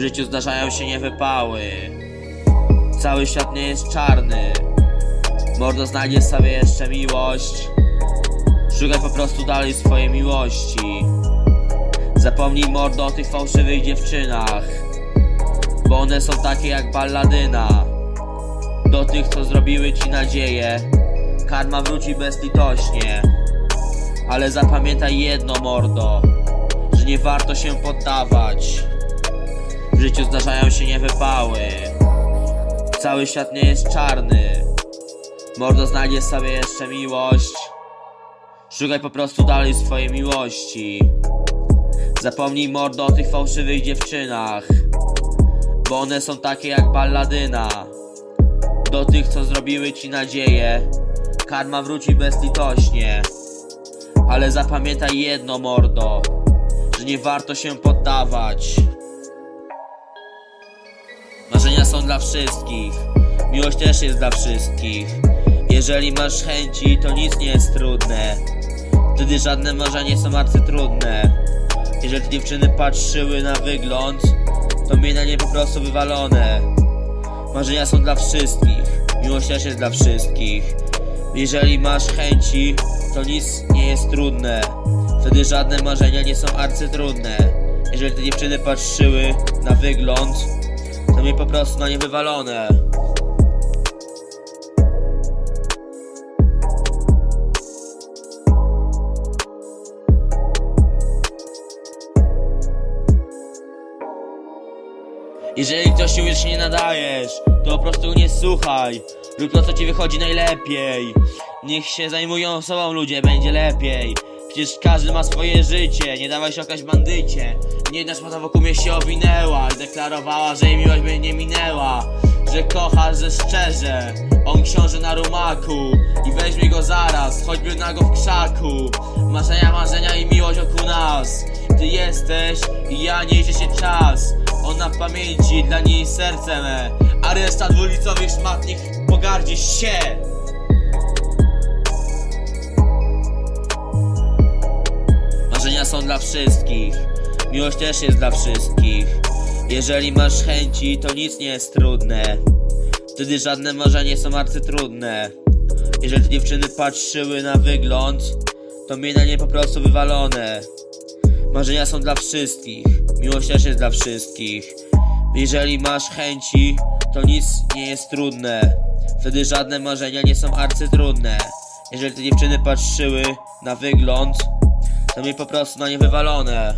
życiu zdarzają się niewypały. Cały świat nie jest czarny. Mordo znajdzie sobie jeszcze miłość. Szukaj po prostu dalej swojej miłości. Zapomnij mordo o tych fałszywych dziewczynach. Bo one są takie jak balladyna. Do tych, co zrobiły ci nadzieję. Karma wróci bezlitośnie. Ale zapamiętaj jedno, mordo, że nie warto się poddawać. W życiu zdarzają się niewypały. Cały świat nie jest czarny. Mordo znajdzie sobie jeszcze miłość. Szukaj po prostu dalej swojej miłości. Zapomnij mordo o tych fałszywych dziewczynach. Bo one są takie jak balladyna. Do tych, co zrobiły ci nadzieję. Karma wróci bezlitośnie. Ale zapamiętaj jedno, mordo, że nie warto się poddawać. Są dla wszystkich, miłość też jest dla wszystkich. Jeżeli masz chęci, to nic nie jest trudne. Wtedy żadne marzenia są arcytrudne. Jeżeli te dziewczyny patrzyły na wygląd, to mnie na nie po prostu wywalone. Marzenia są dla wszystkich, miłość też jest dla wszystkich. Jeżeli masz chęci, to nic nie jest trudne. Wtedy żadne marzenia nie są arcytrudne. Jeżeli te dziewczyny patrzyły na wygląd, mnie po prostu na nie wywalone. Jeżeli ktoś już nie nadajesz, to po prostu nie słuchaj. Rób to, co ci wychodzi najlepiej. Niech się zajmują sobą ludzie, będzie lepiej. Przecież każdy ma swoje życie, nie dawaj się bandycie. Nie jedna szmata wokół mnie się owinęła i deklarowała, że jej miłość by nie minęła. Że kocha, że szczerze, on książę na rumaku i weźmie go zaraz, choćby nago w krzaku. Marzenia, marzenia i miłość wokół nas. Ty jesteś i ja niesie się czas. Ona w pamięci, dla niej serce me A reszta dwulicowych szmat pogardzi się Marzenia są dla wszystkich Miłość też jest dla wszystkich Jeżeli masz chęci, to nic nie jest trudne Wtedy żadne marzenia są arcytrudne Jeżeli te dziewczyny patrzyły na wygląd To mnie na nie po prostu wywalone Marzenia są dla wszystkich, miłość też jest dla wszystkich. Jeżeli masz chęci, to nic nie jest trudne. Wtedy żadne marzenia nie są arcytrudne. Jeżeli te dziewczyny patrzyły na wygląd, to mnie po prostu na nie wywalone.